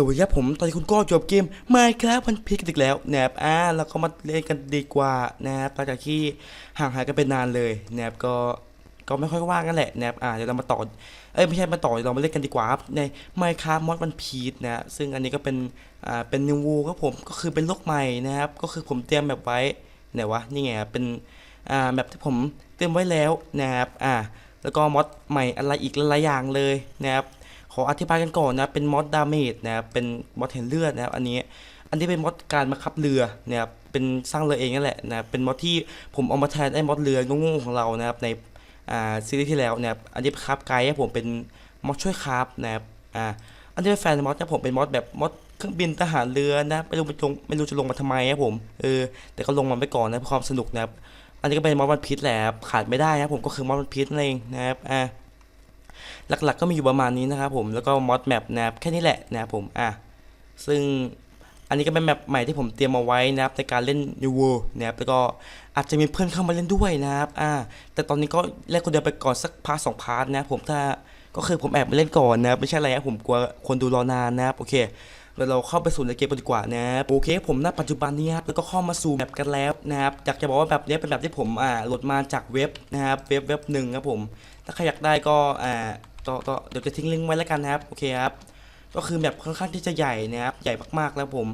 สวัสดีครับผมตอนนี้คุณก็จบเกมมาครับพันพิกอีกแล้วนะครับอ่าเราก็มาเล่นกันดีกว่านะครับหลังจากที่ห่างหายกันเป็นนานเลยนะครับก็ก็ไม่ค่อยว่างกันแหละนะครับอ่าเดี๋ยวเรามาต่อเอ้ยไม่ใช่มาต่อเรามาเล่นกันดีกว่าครับใน Minecraft Mod One Piece นะซึ่งอันนี้ก็เป็นอ่าเป็นนิววูครับผมก็คือเป็นโลกใหม่นะครับก็คือผมเตรียมแบบไว้ไหนวะนี่ไงเป็นอ่าแบบที่ผมเตรียมไว้แล้วนะครับอ่าแล้วก็มอดใหม่อะไรอีกหลายอย่างเลยนะครับ ขออธิบายกันก่อนนะ เป็นมอดดาเมจนะครับ เป็นมอดเห็นเลือดนะครับ อันนี้ อันนี้เป็นมอดการมาขับเรือนะครับ เป็นสร้างเรือเองนั่นแหละนะเป็นมอดที่ผมเอามาแทนไอ้มอดเรือโง่ๆของเรานะครับ ในอ่าซีรีส์ที่แล้วนะครับ อันนี้ครับไกด์ผมเป็นมอดช่วยคราฟนะครับ อ่า อันนี้เป็นแฟนมอดนะผมเป็นมอดแบบมอดเครื่องบินทหารเรือนะไม่รู้ไปลงไม่รู้จะลงมาทำไมครับผมเออแต่ก็ลงมาไปก่อนนะเพื่อความสนุกนะครับอันนี้ก็เป็นมอดวันพิษแหละขาดไม่ได้นะผมก็คือมอดวันพิษนั่นเองนะครับอ่า หลักๆ ก็มีอยู่ประมาณนี้นะครับผมแล้วก็มอดแมปนะครับแค่นี้แหละนะครับผมอะซึ่งอันนี้ก็เป็นแมปใหม่ที่ผมเตรียมมาไว้นะครับในการเล่น New World นะครับแล้วก็อาจจะมีเพื่อนเข้ามาเล่นด้วยนะครับอ่าแต่ตอนนี้ก็เล่นคนเดียวไปก่อนสักพาร์ทสองพาร์ทนะครับผมถ้าก็คือผมแอบมาเล่นก่อนนะครับไม่ใช่อะไรนะผมกลัวคนดูรอนานนะครับโอเคแล้วเราเข้าไปสู่ในเกมกันดีกว่านะครับโอเคผมณปัจจุบันนี้ครับแล้วก็เข้ามาสู่แมปกันแล้วนะครับอยากจะบอกว่าแบบนี้เป็นแบบที่ผมอ่าโหลดมาจากเว็บนะครับเว็บเว็บหนึ่งครับผม ถ้าใครอยากได้ก็อ่าก็ก็เดี๋ยวจะทิ้งลิงก์ไว้แล้วกันนะครับ โอเคครับ ก็คือแบบค่อนข้างที่จะใหญ่นะครับ ใหญ่มากๆแล้วผม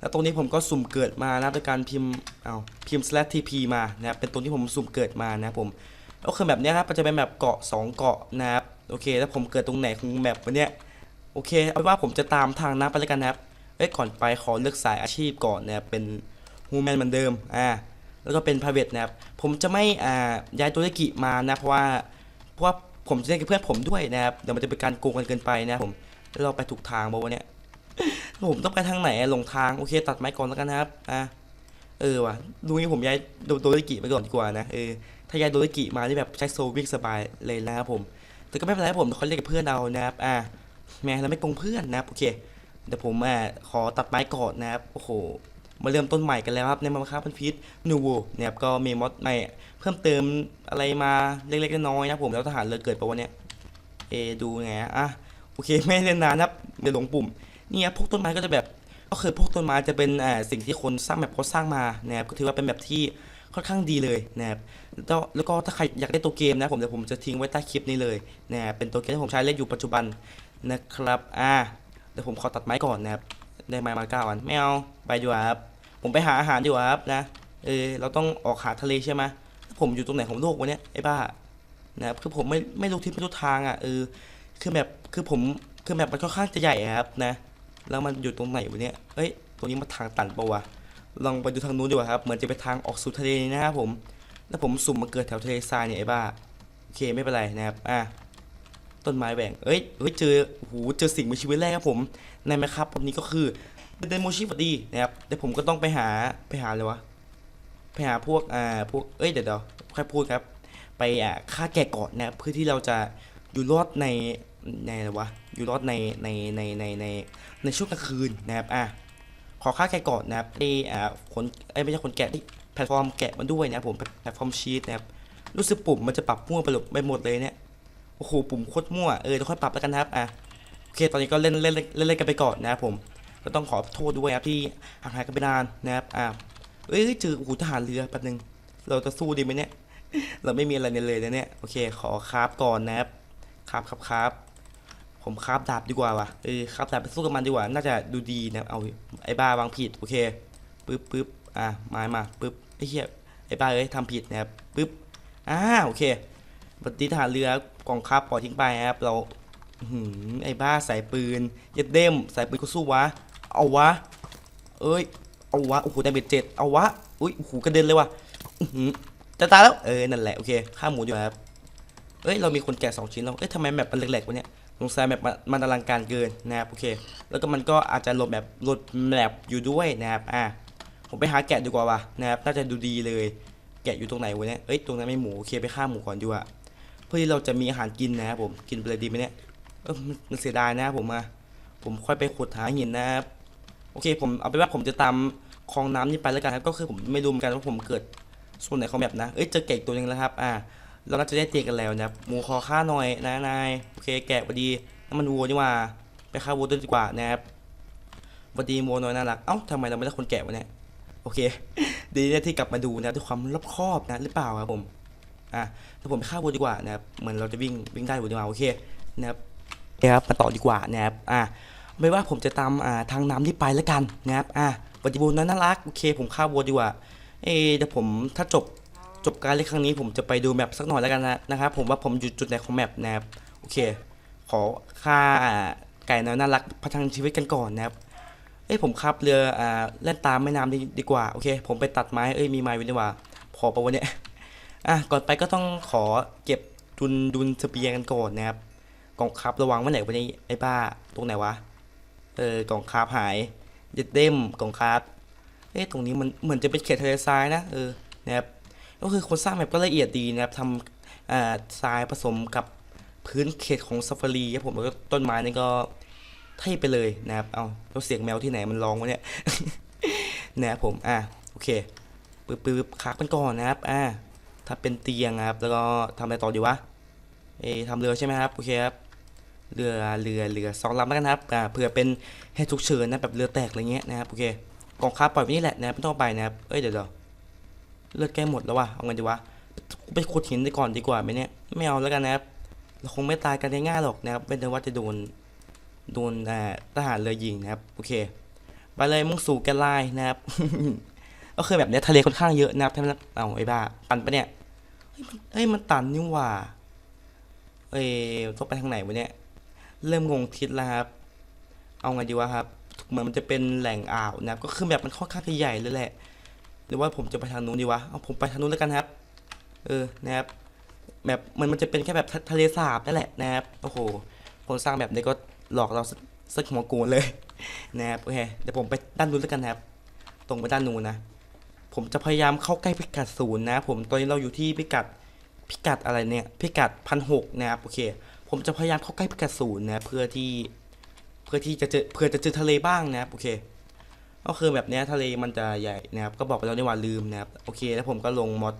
แล้วตรงนี้ผมก็สุ่มเกิดมานะโดยการพิมพ์เอาพิมพ์ slash tp มานะครับ เป็นตัวที่ผมสุ่มเกิดมานะครับผม ก็คือแบบนี้ครับมันจะเป็นแบบเกาะ 2 เกาะนะครับ โอเค แล้วผมเกิดตรงไหนของแบบวันเนี้ย โอเค เอาเป็นว่าผมจะตามทางน้ำไปแล้วกันนะครับ เอ้ย ก่อนไปขอเลือกสายอาชีพก่อนนะครับ เป็นฮูแมนเหมือนเดิม อ่า แล้วก็เป็นพาเวทนะครับ ผมจะไม่อ่าย้ายตัวเลกิมานะ เพราะว่า เพราะว่าผมจะเล่นกับเพื่อนผมด้วยนะครับเดี๋ยวมันจะเป็นการโกงกันเกินไปนะครับผมแล้วเราไปถูกทางบอกว่าวะเนี่ยผมต้องไปทางไหนหลงทางโอเค ตัดไม้ก่อนแล้วกันนะครับอะเออว่ะดูนี่ผมย้ายโดโดเลกิไปก่อนดีกว่านะเออถ้าย้ายโดเลกิมาที่แบบใช้โซวิ่งสบายเลยนะครับผม แต่ก็ไม่เป็นไรผมเขาเล่นกับเพื่อนเรานะครับอะแม้เราไม่โกงเพื่อนนะครับโอเคเดี๋ยวผมอะขอตัดไม้ก่อนนะครับโอ้โห มาเริ่มต้นใหม่กันแล้วครับในมาคาพันพีทนูโวนะครับก็มีมอดใหม่เพิ่มเติมอะไรมาเล็กๆน้อยๆนะผมแล้วทหารเรือเกิดปะวันเนี้ยเอดูไงอะอะโอเคไม่เล่นนานนะครับเดี๋ยวหลงปุ่มนี่ครับพวกต้นไม้ก็จะแบบก็คือพวกต้นไม้จะเป็นอ่าสิ่งที่คนสร้างแบบเขาสร้างมานะครับก็ถือว่าเป็นแบบที่ค่อนข้างดีเลยนะครับแล้วแล้วก็ถ้าใครอยากได้ตัวเกมนะผมเดี๋ยวผมจะทิ้งไว้ใต้คลิปนี้เลยนะเป็นตัวเกมที่ผมใช้เล่นอยู่ปัจจุบันนะครับอ่าเดี๋ยวผมขอตัดไม้ก่อนนะครับ ได้ไม้มาเก้าอันไม่เอาไปดีกว่าครับ ผมไปหาอาหารดีกว่าครับนะ เออเราต้องออกหาทะเลใช่ไหมผมอยู่ตรงไหนของโลกวะเนี่ยไอ้บ้านะครับคือผมไม่ไม่รู้ทิศไม่รู้ทางอะเออคือแบบคือผมคือแบบมันค่อนข้างจะใหญ่ครับนะแล้วมันอยู่ตรงไหนวะเนี่ยเอ้ยตรงนี้มันทางตันปะวะลองไปดูทางนู้นดีกว่าครับเหมือนจะไปทางออกสู่ทะเลนะครับผมแล้วผมสุ่มมาเกิดแถวทะเลทรายเนี่ยไอ้บ้าโอเคไม่เป็นไรนะครับอะต้นไม้แหว่งเอ้ยเฮ้ยเจอโหเจอสิ่งมีชีวิตแรกครับผม ในไหมครับวันนี้ก็คือเดโมชิฟดีนะครับเดี๋ยวผมก็ต้องไปหาไปหาเลยวะไปหาพวกอ่าพวกเอ้ยเดี๋ยวเดี๋ยวค่อยพูดครับ ไปอ่าฆ่าแกะก่อนนะครับเพื่อที่เราจะอยู่รอดในในอะไรวะอยู่รอดในในในในในในช่วงกลางคืนนะครับอะขอฆ่าแกะก่อนนะครับไออ่าคนไอยไม่ใช่คนแกะที่แพลตฟอร์มแกะมันด้วยนะผมแพลตฟอร์มชีตนะครับรู้สึกปุ่มมันจะปรับมั่วไปหมดเลยเนี่ยโอ้โหปุ่มโคตรมั่วเออเดี๋ยวค่อยปรับแล้วกันนะครับอะ อเคตอนนี้ก็เล่นเล่นเล่นเล่นกันไปก่อนนะครับผมก็ต้องขอโทษด้วยครับที่ห่างหายกันไปนานนะครับอ่าเอ้ยเจอโอ้โหทหารเรือแป๊บนึงเราจะสู้ดีไหมเนี่ย เราไม่มีอะไรเลยนะเนี่ยโอเค ขอคราฟก่อนนะครับคราฟครับคราฟผมคราฟดาบดีกว่าว่ะเออคราฟดาบไปสู้กับมันดีกว่า น่าจะดูดีนะเอาไอ้บ้าวางผิดโอเคปึ๊บปึ๊บอะไม้มาปึ๊บไอ้เหี้ยไอ้บ้าเอ้ยทำผิดนะครับปึ๊บอ่าโอเคปฏิทหารเรือกองคราฟปล่อยทิ้งไปนะครับเรา ไอ้บ้าสายปืนเย็ดเด้มสายปืนก็สู้วะ เอาวะ เอ้ย เอาวะ โอ้โหดาเมจเจ็ดเอาวะ อุ้ย โอ้โหกระเด็นเลยว่ะหือจะตายแล้ว เออ นั่นแหละ โอเคฆ่าหมูอยู่ครับ เอ้ย เรามีคนแกะสองชิ้นแล้วเอ้ยทำไมแมปมันแหลกๆวะเนี่ยสงสัยแมปมันมันอลังการเกินนะครับ โอเค แล้วก็มันก็อาจจะหลดแบบหลดแมปอยู่ด้วยนะครับ อะ ผมไปหาแกะดีกว่าว่ะนะครับ น่าจะดูดีเลย แกะอยู่ตรงไหนวะเนี่ย เอ้ย ตรงนั้นไม่หมู โอเค ไปฆ่าหมูก่อนดีกว่า เพื่อที่เราจะมีอาหารกินนะครับผม กินไปเลยดีไหมเนี่ย เออมันเสียดายนะครับผมมาผมค่อยไปขุดหาหินนะครับโอเค ผมเอาไปนว่าผมจะตามคลองน้ำนี่ไปแล้วกันครับก็คือผมไม่รู้เหมือนกันว่าผมเกิดส่วนไหนของแบบนะเอ้ยเจอแกะอีกตัวนึงแล้วครับ อ่าเราน่าจะได้เตียกันแล้วนะหมูคอฆ่าหน่อยนะนายโอเค แกะพอดีน้ำมันวัวนี่ว่าไปฆ่าวัวด้วยดีกว่านะครับหวัดดีโมน้อยน่ารักเอ้าทำไมเราไม่ได้คนแก่วะเนี่ยโอเค ดีนะที่กลับมาดูนะด้วยความรอบคอบนะหรือเปล่าครับผมอะถ้าผมไปฆ่าวัวดีกว่านะครับเหมือนเราจะวิ่งวิ่งได้วัวดีกว่าโอเคนะครับ โอเครับมาต่อดีกว่านะครับอะไม่ว่าผมจะตามอ่าทางน้ำที่ไปแล้วกันนะครับอะหวัดดีโมน้อยน่ารักโอเค ผมฆ่าวัวดีกว่าเอะเดี๋ยวผมถ้าจบจบการเล่นครั้งนี้ผมจะไปดูแมปสักหน่อยแล้วกันนะนะครับผมว่าผมอยู่จุดไหนของแมปนะครับโอเค ขอค่าไก่น้อยน่ารักพัฒนาชีวิตกันก่อนนะครับเอ้ยผมขับเรืออ่าเล่นตามแม่น้ำดีดีกว่าโอเค ผมไปตัดไม้เอ้ยมีไม้วินดีกว่าพอประวันเนี้ยอะก่อนไปก็ต้องขอเก็บดุนดุนสเปียงกันก่อนนะครับ กล่องคับระวังไว้ไหนวันนี้ไอ้บ้าตรงไหนวะ เออกล่องคาบหายเด็ดเด้มกล่องคาบเอ้ยตรงนี้มันเหมือนจะเป็นเขตทะเลทรายนะเออนะครับก็คือคนสร้างแมปก็ละเอียดดีนะครับทำอ่าทรายผสมกับพื้นเขตของซาฟารีครับผมแล้วก็ต้นไม้นี่ก็เท่ไปเลยนะครับเอาแล้วเสียงแมวที่ไหนมันร้องวะเนี่ยนะครับผมอะโอเคปึ๊บปึ๊บคักมันก่อนนะครับอ่าถ้าเป็นเตียงนะครับ แล้วก็ทำอะไรต่อดีวะเอะทำเรือใช่ไหมครับ โอเคครับ เรือเรือเรือสองลำแล้วกันนะครับเผื่อเป็นเหตุฉุกเฉินนะแบบเรือแตกอะไรเงี้ยนะครับโอเคกองค้าปล่อยไว้นี่แหละนะครับไม่ต้องไปนะครับเอ้ยเดี๋ยวเดี๋ยวเลือดแก้หมดแล้ววะเอาไงดีวะไปขุดหินดีก่อนดีกว่าไหมเนี่ยไม่เอาแล้วกันนะครับเราคงไม่ตายกันง่ายๆหรอกนะครับเป็นแต่ว่าจะโดนโดนอ่าทหารเรือยิงนะครับโอเคไปเลยมุ่งสู่แกนไลน์นะครับก็คือแบบเนี้ยทะเลค่อนข้างเยอะนะครับท่านเอาไอ้บ้าตันปะเนี่ยเฮ้ยมันเอ้ยมันตันนี่หว่าเอ้ยต้องไปทางไหนวะเนี่ย เริ่มงงทิศแล้วครับ เอาไงดีวะครับ เหมือนมันจะเป็นแหล่งอ่าวนะครับ ก็คือแบบมันค่อนข้างจะใหญ่เลยแหละ หรือว่าผมจะไปทางนู้นดีวะ เอาผมไปทางนู้นแล้วกันครับ เออ นะครับ แบบมันมันจะเป็นแค่แบบทะทะเลสาบนั่นแหละนะครับ โอ้โห คนสร้างแบบนี้ก็หลอกเราสักสักหัวโกนเลยนะครับ โอเค เดี๋ยวผมไปด้านนู้นแล้วกันนะครับ ตรงไปด้านนู้นนะ ผมจะพยายามเข้าใกล้พิกัดศูนย์นะ ผม ตอนนี้เราอยู่ที่พิกัดพิกัดอะไรเนี่ย พิกัดพันหกนะครับ โอเค ผมจะพยายามเข้าใกล้พิกัดศูนย์นะ เพื่อที่ เพื่อที่จะเจอเพื่อจะเจอทะเลบ้างนะครับ โอเค ก็คือแบบนี้ทะเลมันจะใหญ่นะครับ ก็บอกไปแล้วในว่าลืมนะครับ โอเค แล้วผมก็ลงมอด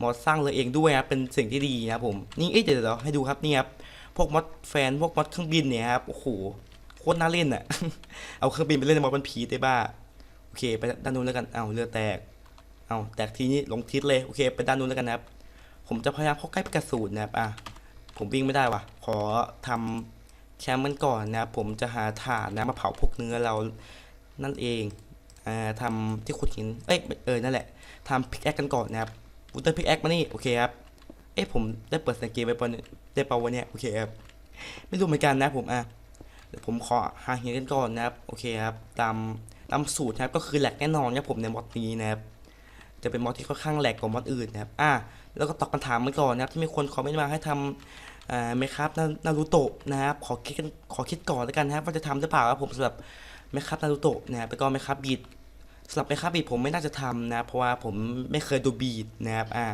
มอดสร้างเลยเองด้วยนะครับเป็นสิ่งที่ดีนะผม นี่เอ้ยเดี๋ยวเดี๋ยวให้ดูครับนี่ครับ พวกมอดแฟน พวกมอดเครื่องบินเนี่ยครับ โอ้โห โคตรน่าเล่นอะเอาเครื่องบินไปเล่นในมอดมันผีได้บ้า โอเค ไปด้านนู้นแล้วกัน เอาเรือแตก เอาแตกทีนี้ลงทิศเลย โอเค ไปด้านนู้นแล้วกันนะครับ ผมจะพยายามเข้าใกล้พิกัดศูนย์นะครับ อะ ผมวิ่งไม่ได้ว่ะ ขอทำแคมป์มันก่อนนะครับผมจะหาถ่านนะมาเผาพวกเนื้อเรานั่นเองอ่าทำที่ขุดหินเอ้ยเออนั่นแหละทำพิกแอคกันก่อนนะครับวูเตอร์พิกแอคมานี่โอเคครับเอ้ยผมได้เปิดสังเกตไปปะเนี่ยได้เปล่าวะเนี่ยโอเคครับไม่รู้เหมือนกันนะผมอะเดี๋ยวผมขอหาหินกันก่อนนะครับโอเคครับตามตามสูตรนะครับก็คือแหลกแน่นอนครับผมในมอดนี้นะครับจะเป็นมอดที่ค่อนข้างแหลกกว่ามอดอื่นนะครับอะ แล้วก็ตอบคำถามมันก่อนนะครับที่มีคนคอมเมนต์มาให้ทำอ่าเมครับนารูโตะนะครับขอคิดกันขอคิดก่อนแล้วกันนะครับว่าจะทำหรือเปล่าครับผมสำหรับเมครับนารูโตะนะครับแล้วก็เมครับบีดสำหรับเมครับบีดผมไม่น่าจะทำนะเพราะว่าผมไม่เคยดูบีดนะครับอ่า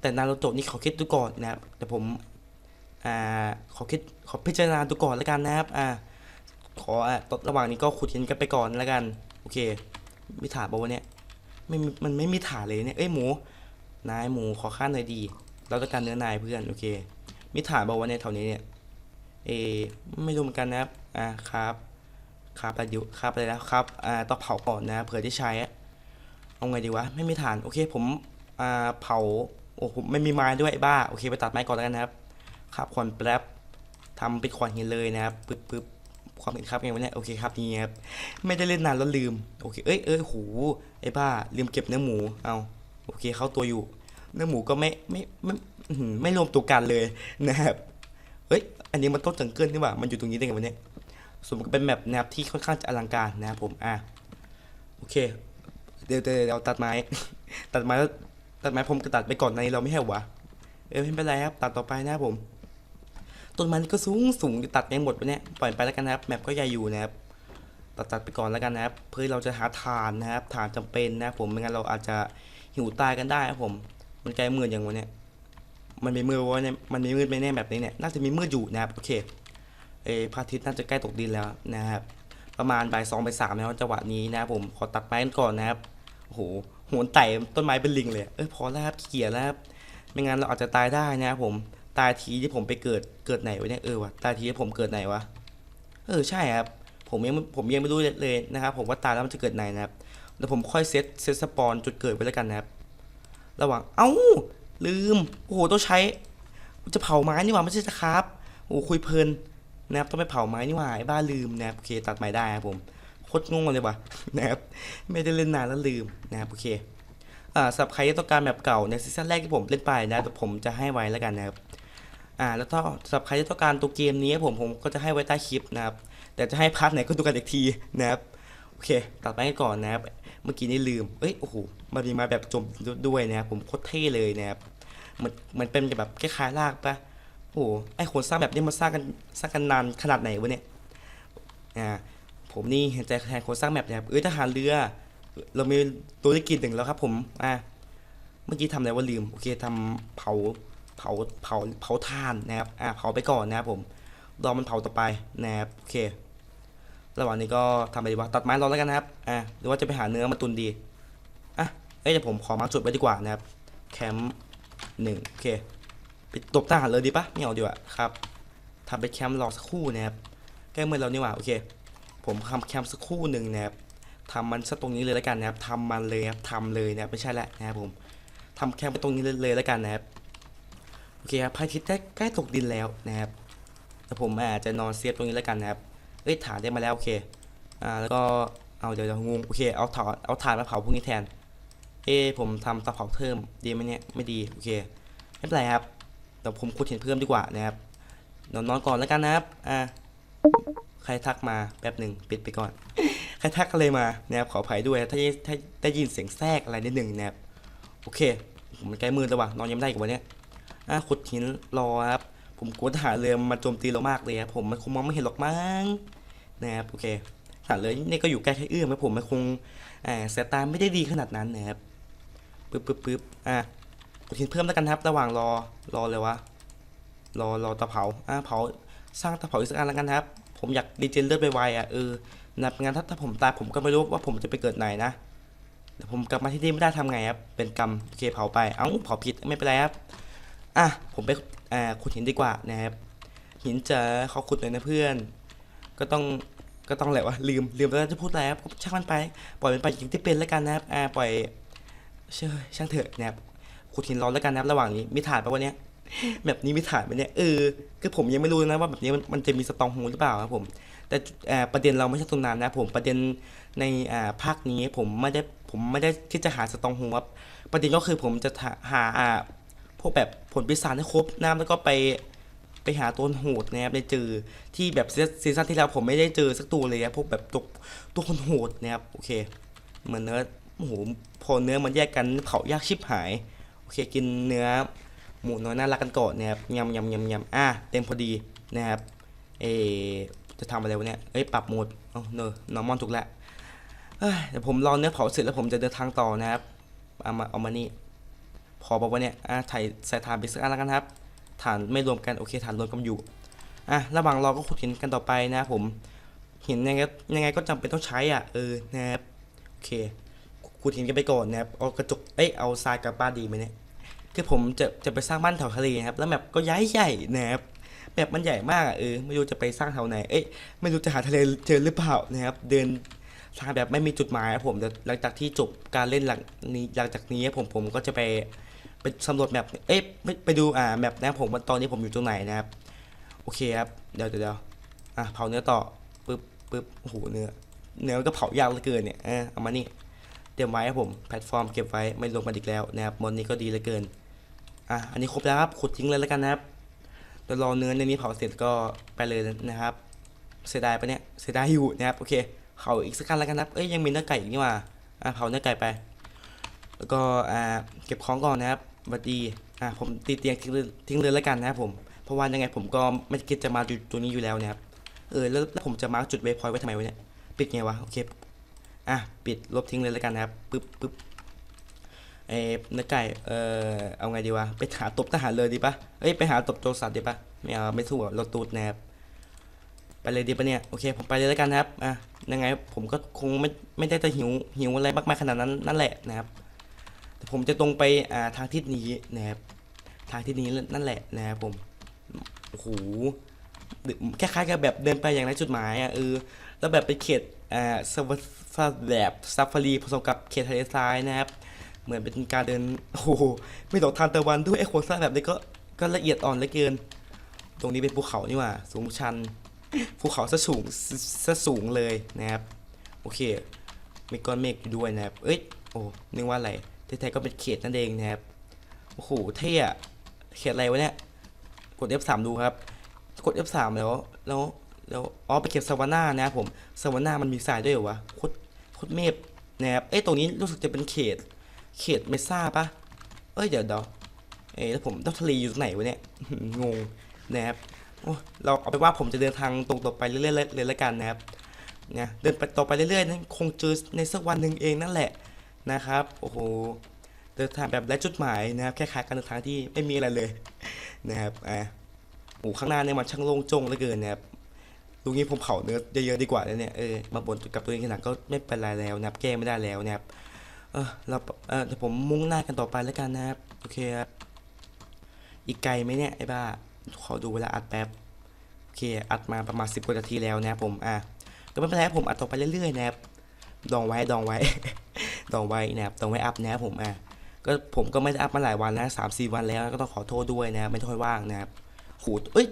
แต่นารูโตะนี่ขอคิดดูก่อนนะครับแต่ผมอ่าขอคิดขอพิจารณาดูก่อนแล้วกันนะครับอ่าขออะระหว่างนี้ก็ขุดหินกันไปก่อนแล้วกัน โอเค มีถาดบอกว่าวเนี่ยไม่มีมันไม่มีถาดเลยเนี่ย เอ้ยหมู นายหมูขอข้าหน่อยดีเราต้องการเนื้อนายเพื่อนโอเคมีถาดบอกว่าวะเนี่ยแถวนี้เนี่ยเอไม่รู้เหมือนกันนะครับอ่าครับครับอะไรอยู่ครับอะไรแล้วครับอ่าต้องเผาก่อนนะเผื่อที่ใช้อะเอาไงดีวะไม่มีฐานโอเคผมอ่าเผาโอ้ผมไม่มีไม้ด้วยบ้าโอเคไปตัดไม้ก่อนแล้วกันนะครับครับควันแป๊บทำเป็นขวานหินเลยนะครับปึ๊บปึ๊บความเห็นครับไงวะเนี่ยโอเคครับนี่ครับไม่ได้เล่นนานแล้วลืมโอเคเอ้ยเอ้ยโหไอ้บ้าลืมเก็บเนื้อหมูเอา โอเคเข้าตัวอยู่ เนื้อหมูก็ไม่ไม่ไม่ไม่รวมตัวกันเลยนะครับเอ้ยอันนี้มันต้นจังเกิลนี่หว่ามันอยู่ตรงนี้ได้ไงวะเนี่ยส่วนมันก็เป็นแบบแนวที่ค่อนข้างจะอลังการนะครับผมอะโอเคเดี๋ยวเดี๋ยวเดี๋ยวตัดไม้ ตัดไม้แล้วตัดไม้ผมก็ตัดไปก่อนในเราไม่ให้เหรอวะเออไม่เป็นไรครับ ตัดต่อไปนะครับผมต้นไม้นี่ก็สูงสูงจะตัดยังหมดไปเนี่ยปล่อยไปแล้วกันนะครับแมปก็ใหญ่อยู่นะครับตัดตัดไปก่อนแล้วกันนะครับ เพื่อเราจะหาฐานนะครับฐานจำเป็นนะครับผมไม่งั้นเราอาจจะ หิวตายกันได้ครับผม มันใกล้มืดอย่างวะเนี่ยมันมีมืดวะเนี่ยมันมีมืดไหมเนี่ยแบบนี้เนี่ยน่าจะมีมืดอยู่นะครับโอเคเอพระอาทิตย์น่าจะใกล้ตกดินแล้วนะครับ ประมาณบ่ายสองบ่ายสามแล้วจังหวะนี้นะครับผมขอตัดไม้กันก่อนนะครับโอ้โหโหนไต่ต้นไม้เป็นลิงเลยเอ้ยพอแล้วครับเกียจแล้วครับไม่งั้นเราอาจจะตายได้นะครับผมตายทีที่ผมไปเกิดเกิดไหนวะเนี่ยเออวะตายทีที่ผมเกิดไหนวะเออใช่ครับผมยังผมยังไม่รู้เลยนะครับผมว่าตายแล้วมันจะเกิดไหนนะครับ เดี๋ยวผมค่อยเซตเซตสปอนจุดเกิดไว้แล้วกันนะครับ ระหว่าง เอ้า ลืม โอ้โห ต้องใช้ จะเผาไม้นี่หว่าไม่ใช่จะครับ โอ้คุยเพลินนะครับ ต้องไปเผาไม้นี่หว่าไอ้บ้าลืมนะครับ โอเค ตัดไม้ได้ครับผม โคตรงงเลยว่ะนะครับ ไม่ได้เล่นนานแล้วลืมนะครับ โอเค อ่าสำหรับใครที่ต้องการแบบเก่าในซีซั่นแรกที่ผมเล่นไปนะแต่ผมจะให้ไว้แล้วกันนะครับ อ่า แล้วก็สำหรับใครที่ต้องการตัวเกมนี้ผมผมก็จะให้ไว้ใต้คลิปนะครับ แต่จะให้พาร์ทไหนก็ดูกันอีกทีนะครับ โอเค ตัดไปกันก่อนนะครับ มื่อกี้นี่ลืม เอ้ยโอ้โหมันมีมาแบบจมด้วยนะครับผมโคตรเท่เลยนะครับมันมันเป็นแบบคล้ายๆลากปะโอ้โหไอคนสร้างแบบนี้มาสร้างกันสร้างกันนานขนาดไหนวะเนี่ยอ่าผมนี่เห็นใจแทนคนสร้างแบบนะครับเอ้ยทหารเรือ เรามีตัวได้กินหนึ่งแล้วครับผมอ่าเมื่อกี้ทำอะไรว่าลืมโอเคทำเผาเผาเผาเผาถ่านนะครับอ่าเผาไปก่อนนะครับผมรอมันเผาต่อไปนะครับโอเค ระหว่างนี้ก็ทำไรดีวะตัดไม้รอแล้วกันนะครับอ่าหรือว่าจะไปหาเนื้อมาตุนดีอะเอ้ยเดี๋ยวผมขอมาจุดไว้ดีกว่านะครับแคมป์หนึ่งโอเคไปตบทหารเลยดีปะไม่เอาดีกว่าครับทำเป็นแคมป์รอสักครู่นะครับใกล้เมื่อแล้วนี่หว่าโอเค ผมทำแคมป์สักครู่หนึ่งนะครับทำมันสักตรงนี้เลยแล้วกันนะครับทำมันเลยครับทำเลยนะครับไม่ใช่ละนะครับผมทำแคมป์ไปตรงนี้เลยแล้วกันนะครับโอเคครับพระอาทิตย์ใกล้ตกดินแล้วนะครับแต่ผมอาจจะนอนเซฟตรงนี้แล้วกันนะครับ อ้ยฐานได้มาแล้วโอเคอ่าแล้วก็เอาเดี๋ยวเดี๋ยวงงโอเคเอาถอดเอาถ่านมาเผาพวกนี้แทน เอะผมทำตาเผาเพิ่มดีไหมเนี่ยไม่ดีโอเคไม่เป็นไรครับเดี๋ยวผมขุดเห็นเพิ่มดีกว่านะครับนอนนอนก่อนแล้วกันนะครับอ่าใครทักมาแป๊บหนึ่งปิดไปก่อนใครทักอะไรมานะครับขออภัยด้วยถ้าถ้าได้ยินเสียงแทรกอะไรนิดหนึ่งนะครับโอเคผมมันใกล้มือแล้วว่ะนอนยังไม่ได้กับวันเนี้ยอะขุดหินรอครับผมกลัวทหารเรือมาโจมตีเรามากเลยครับผมมันคงมองไม่เห็นหรอกมั้ง นะครับโอเคทหารเรือนี่ก็อยู่ใกล้แค่เอื้อมนะผมมันคงสายตาไม่ได้ดีขนาดนั้นนะครับปึ๊บปึ๊บปึ๊บอะกดทิ้งเพิ่มแล้วกันครับ ระหว่างรอรอเลยวะรอรอตาเผาอะเผาสร้างตาเผาอีกสักอันแล้วกันครับ ผมอยากดีเจนเลือดไวๆอะเออนับงั้นถ้าถ้าผมตายผมก็ไม่รู้ว่าผมจะไปเกิดไหนนะแต่ผมกลับมาที่นี่ไม่ได้ทำไงครับเป็นกรรมโอเคเผาไปเอ้าเผาผิดไม่เป็นไรครับอะผมไปอ่าขุดหินดีกว่านะครับหินเจอเขาขุดเลยนะเพื่อน ก็ต้องก็ต้องแหละวะลืมลืมแล้วจะพูดอะไรครับก็ช่างมันไป ปล่อยมันไปอย่างที่เป็นแล้วกันนะครับอ่าปล่อยเชื่อช่างเถอะนะครับขุดหินร้อนแล้วกันนะครับระหว่างนี้มีถ่านปะวันนี้ยแบบนี้มีถ่านไหมเนี่ยเออคือผมยังไม่รู้นะว่าแบบนี้มันมันจะมีสตองโฮหรือเปล่าครับผม แต่อประเด็นเราไม่ใช่ตรงนั้นนะผมประเด็นในอ่าภาคนี้ผมไม่ได้ผมไม่ได้ที่จะหาสตองโฮครับประเด็นก็คือผมจะหาอ่าพวกแบบผลปีศาจให้ครบนะแล้วก็ไป ไปหาตัวโหดนะครับได้เจอที่แบบซีซั่นที่แล้วผมไม่ได้เจอสักตัวเลยครับพวกแบบตัวตัวคนโหดนะครับโอเคเหมือนเนื้อโอ้โหพอเนื้อมันแยกกันเผายากชิบหายโอเคกินเนื้อหมูน้อยน่ารักกันก่อนนะครับยำยำยำยำอะเต็มพอดีนะครับเอจะทำอะไรวะเนี่ยเอ้ยปรับโหมดเอ๋อเนอนอร์มอนถูกแล้วเดี๋ยวผมรอเนื้อเผาเสร็จแล้วผมจะเดินทางต่อนะครับเอามาเอามานี่พอบอกว่าเนี่ยอะถ่ายใส่ถ่านไปสักอันแล้วกันครับ ฐานไม่รวมกันโอเคฐานรวมกันอยู่อะระหว่างรอก็ขุดหินกันต่อไปนะผมหินยังไงยังไงก็จำเป็นต้องใช้อะเออนะครับโอเคขุดหินกันไปก่อนนะครับเอากระจกเอ้ยเอาทรายกับบ้าดีไหมเนี่ยคือผมจะจะไปสร้างบ้านแถวทะเลนะครับ แล้วแบบก็ย้ายใหญ่นะครับแบบมันใหญ่มากอะเออไม่รู้จะไปสร้างแถวไหนเอ้ยไม่รู้จะหาทะเลเจอหรือเปล่านะครับ เดินทางแบบไม่มีจุดหมายครับผมหลังจากที่จบการเล่นหลังนี้หลังจากนี้ผมผมก็จะไป ไปสำรวจแมปเอ๊ะไปไปดูอ่าแมปนะผมว่าตอนนี้ผมอยู่ตรงไหนนะครับ โอเคครับเดี๋ยวเดี๋ยวเดี๋ยวอะเผาเนื้อต่อปึ๊บปึ๊บโอ้โหเนื้อเนื้อก็เผายากเหลือเกินเนี่ยอะเอามานี่เตรียมไว้ครับผมแพลตฟอร์มเก็บไว้ไม่ลงมาอีกแล้วนะครับมอนนี้ก็ดีเหลือเกินอะอันนี้ครบแล้วครับขุดทิ้งเลยแล้วกันนะครับเดี๋ยวรอเนื้อในนี้เผาเสร็จก็ไปเลยนะครับ เสียดายปะเนี่ยเสียดายอยู่นะครับโอเคเผาอีกสักกันแล้วกันนะครับเอ้ยยังมีเนื้อไก่อีกนี่ว่าอะเผาเนื้อไก่ไป แล้วก็อ่าเก็บของก่อนนะครับ วัสดี อ่า ผมตีเตียงทิ้งเลยทิ้งเลยแล้วกันนะครับผม เพราะว่ายังไงผมก็ไม่คิดจะมาจุดตัวนี้อยู่แล้วนะครับ เออ แล้วผมจะมาร์กจุดเวฟพอยต์ไว้ทำไมวะเนี่ย ปิดไงวะ โอเค อะ ปิดลบทิ้งเลยแล้วกันนะครับ ปึ๊บปึ๊บเออเนื้อไก่ เออเอาไงดีวะ ไปหาตบทหารเลยดีปะเอ้ย ไปหาตบโจรสัตว์ดีปะไม่เอา ไม่สู้อะเราตูดนะครับ ไปเลยดีปะเนี่ย โอเค ผมไปเลยแล้วกันนะครับ อะ ยังไงผมก็คงไม่ ไม่ได้จะหิว หิวอะไรมากมายขนาดนั้น นั่นแหละนะครับ แต่ผมจะตรงไปอ่าทางทิศนี้นะครับทางทิศนี้นั่นแหละนะครับผมโอ้โหคล้ายๆกับแบบเดินไปอย่างไรจุดหมายอะเออแล้วแบบเป็นเขตอ่าสวัสดแบบซัฟฟารีผสมกับเขตทะเลทรายนะครับ เหมือนเป็นการเดินโอ้โหไม่ตกทานตะวันด้วยไอ้โครงสร้างแบบนี้ก็ก็ละเอียดอ่อนเหลือเกิน ตรงนี้เป็นภูเขานี่ว่าสูงชันภูเขาซะสูงซะสูงเลยนะครับ โอเคมีก้อนเมฆอยู่ด้วยนะครับ เอ้ยโอ้นึกว่าอะไร แท้ๆก็เป็นเขตนั่นเองนะครับ โอ้โห เท่อะเขตอะไรวะเนี่ย กด F3 ดูครับ กด F3 แล้ว แล้ว แล้ว อ๋อ ไปเก็บสวาน่านะครับผมสวาน่ามันมีทรายด้วยเหรอวะโคตรโคตรเมฆนะครับ เอ้ย ตรงนี้รู้สึกจะเป็นเขต เขตเมซ่าปะเอ้ย เดี๋ยวเดี๋ยวเอ้ยแล้วผมต้องทะเลอยู่ตรงไหนวะเนี่ย งงนะครับโอ้เราเอาไปนว่าผมจะเดินทางตรงต่อไปเรื่อยๆเลยละกันนะครับ เนี่ย เดินไปต่อไปเรื่อยๆนั้นคงเจอในสักวันหนึ่งเองนั่นแหละ นะครับ โอ้โห เดินทางแบบไร้จุดหมายนะครับ แค่ขายการเดินทางที่ไม่มีอะไรเลยนะครับ อ่าโอ้ข้างหน้าเนี่ยมันช่างโล่งจงเหลือเกินนะครับลุงนี้ผมเผาเนื้อเยอะๆดีกว่าเนี่ย เออ มาบนกับตัวเองขนาดก็ไม่เป็นไรแล้วนะครับ แก้ไม่ได้แล้วนะครับ เออเราเออเดี๋ยวผมมุ่งหน้ากันต่อไปแล้วกันนะครับ โอเคครับ อีกไกลไหมเนี่ยไอ้บ้า ขอดูเวลาอัดแป๊บ โอเค อัดมาประมาณสิบกว่านาทีแล้วนะครับผม อะ ก็ไม่เป็นไรผมอัดต่อไปเรื่อยๆนะครับ ดองไว้ ดองไว้ ต้องไว้นะครับต้องไว้อัพนะครับผมอะก็ผมก็ไม่ได้อัพมาหลายวันแล้วสามสี่วันแล้วก็ต้องขอโทษด้วยนะไม่ค่อยว่างนะครับขูดเอ้ย